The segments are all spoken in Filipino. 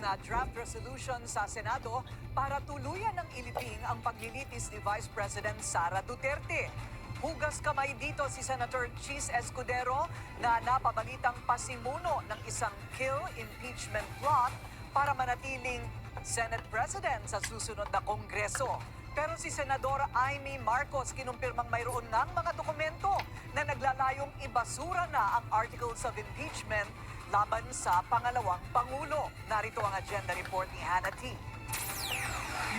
na draft resolution sa Senado para tuluyan ng iliting ang paglilitis ni Vice President Sara Duterte. Hugas kamay dito si Senator Cheese Escudero na napabalitang pasimuno ng isang kill impeachment plot para manatiling Senate President sa susunod na Kongreso. Pero si Senadora Amy Marcos kinumpirmang mayroon ng mga dokumento na naglalayong ibasura na ang articles of impeachment laban sa pangalawang Pangulo. Narito ang agenda report ni Hannah T.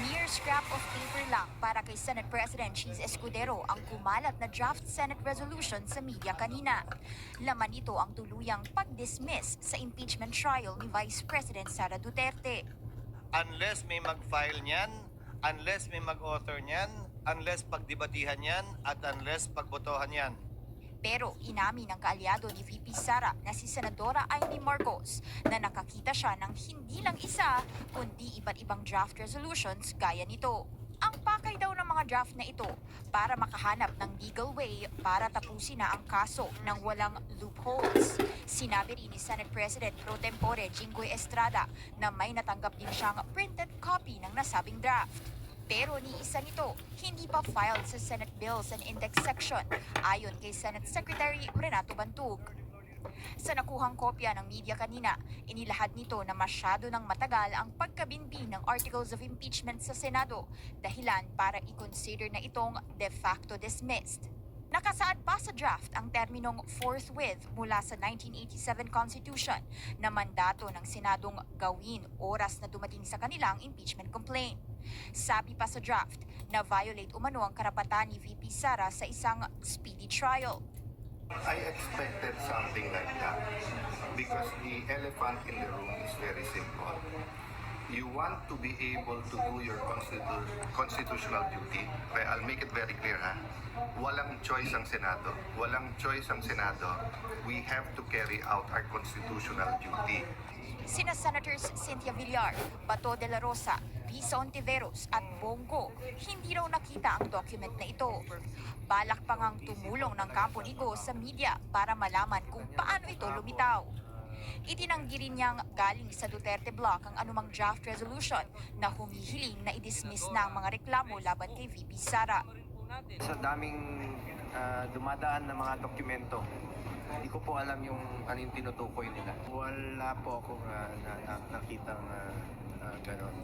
Mere scrap of paper lang para kay Senate President Cheese Escudero ang kumalat na draft Senate resolution sa media kanina. Laman nito ang tuluyang pag-dismiss sa impeachment trial ni Vice President Sara Duterte. unless may mag-file niyan, unless may mag-author niyan, unless pagdebatihan niyan, at unless pagbotohan niyan. Pero inamin ng kaalyado ni VP Sara na si Senadora Amy Marcos na nakakita siya ng hindi lang isa kundi iba't ibang draft resolutions gaya nito. Ang pakay daw ng mga draft na ito para makahanap ng legal way para tapusin na ang kaso ng walang loopholes. Sinabi rin ni Senate President Pro Tempore Jinggoy Estrada na may natanggap din siyang printed copy ng nasabing draft. Pero ni isa nito, hindi pa filed sa Senate Bills and Index Section, ayon kay Senate Secretary Renato Bantug. Sa nakuhang kopya ng media kanina, inilahad nito na masyado ng matagal ang pagkabinbin ng Articles of Impeachment sa Senado, dahilan para i-consider na itong de facto dismissed. Nakasaad pa sa draft ang terminong forthwith mula sa 1987 Constitution na mandato ng Senadong gawin oras na dumating sa kanilang impeachment complaint. Sabi pa sa draft na violate umano ang karapatan ni VP Sara sa isang speedy trial. I expected something like that because the elephant in the room is very simple. You want to be able to do your constitu- constitutional duty. Okay, I'll make it very clear ha. Walang choice ang Senado. Walang choice ang Senado. We have to carry out our constitutional duty. Sina Senators Cynthia Villar, Bato de la Rosa, Risa Ontiveros at Bongo, hindi raw nakita ang document na ito. Balak pa ngang tumulong ng Campo Nigo sa media para malaman kung paano ito lumitaw. Itinanggi rin niyang galing sa Duterte Block ang anumang draft resolution na humihiling na i-dismiss na ang mga reklamo laban kay VP Sara. Sa daming ah, dumadaan na mga dokumento, hindi ko po alam yung ano yung tinutukoy nila. Wala po ako na, na, na, nakita na uh, gano'n.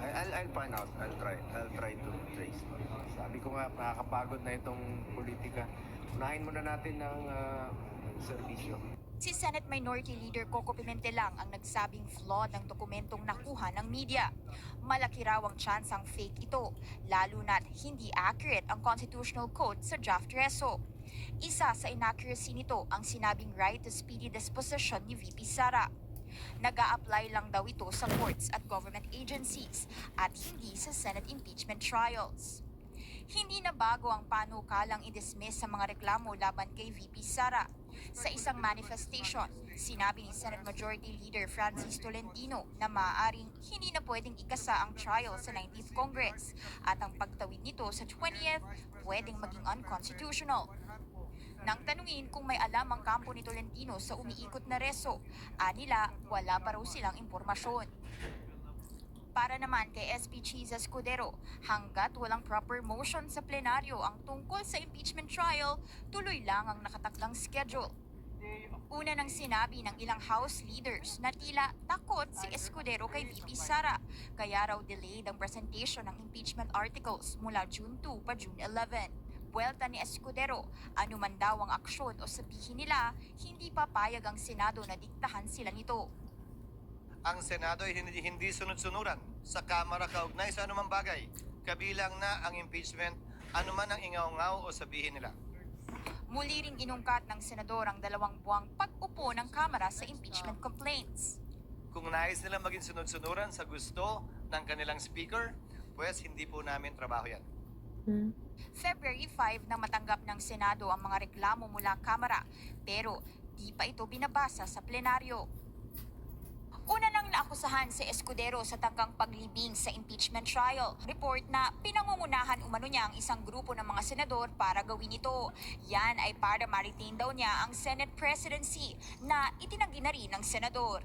I- I'll, I'll find out. I'll try. I'll try to trace. Sabi ko nga, nakakapagod na itong politika. Unahin muna natin ng ah, serbisyo. Si Senate Minority Leader Coco Pimentel lang ang nagsabing flawed ang dokumentong nakuha ng media. Malaki raw ang chance ang fake ito, lalo na't hindi accurate ang constitutional code sa draft reso. Isa sa inaccuracy nito ang sinabing right to speedy disposition ni VP Sara. nag apply lang daw ito sa courts at government agencies at hindi sa Senate impeachment trials. Hindi na bago ang panukalang i-dismiss sa mga reklamo laban kay VP Sara. Sa isang manifestation, sinabi ni Senate Majority Leader Francis Tolentino na maaaring hindi na pwedeng ikasa ang trial sa 19th Congress at ang pagtawid nito sa 20th pwedeng maging unconstitutional. Nang tanungin kung may alam ang kampo ni Tolentino sa umiikot na reso, anila wala pa raw silang impormasyon. Para naman kay SP Cheese Escudero, hanggat walang proper motion sa plenaryo ang tungkol sa impeachment trial, tuloy lang ang nakatakdang schedule. Una nang sinabi ng ilang House leaders na tila takot si Escudero kay VP Sara, kaya raw delayed ang presentation ng impeachment articles mula June 2 pa June 11. Buwelta ni Escudero, anuman daw ang aksyon o sabihin nila, hindi papayag ang Senado na diktahan sila nito. Ang Senado ay hindi, hindi sunod-sunuran sa Kamara kaugnay sa anumang bagay. Kabilang na ang impeachment, anuman ang ingaw-ngaw o sabihin nila. Muli ring inungkat ng senador ang dalawang buwang pag-upo ng Kamara sa impeachment complaints. Kung nais nila maging sunod-sunuran sa gusto ng kanilang speaker, pues hindi po namin trabaho yan. February 5 na matanggap ng Senado ang mga reklamo mula Kamara pero di pa ito binabasa sa plenaryo. Una nang naakusahan si Escudero sa tangkang paglibing sa impeachment trial. Report na pinangungunahan umano niya ang isang grupo ng mga senador para gawin ito. Yan ay para ma-retain daw niya ang Senate presidency na itinanggi na rin ng senador.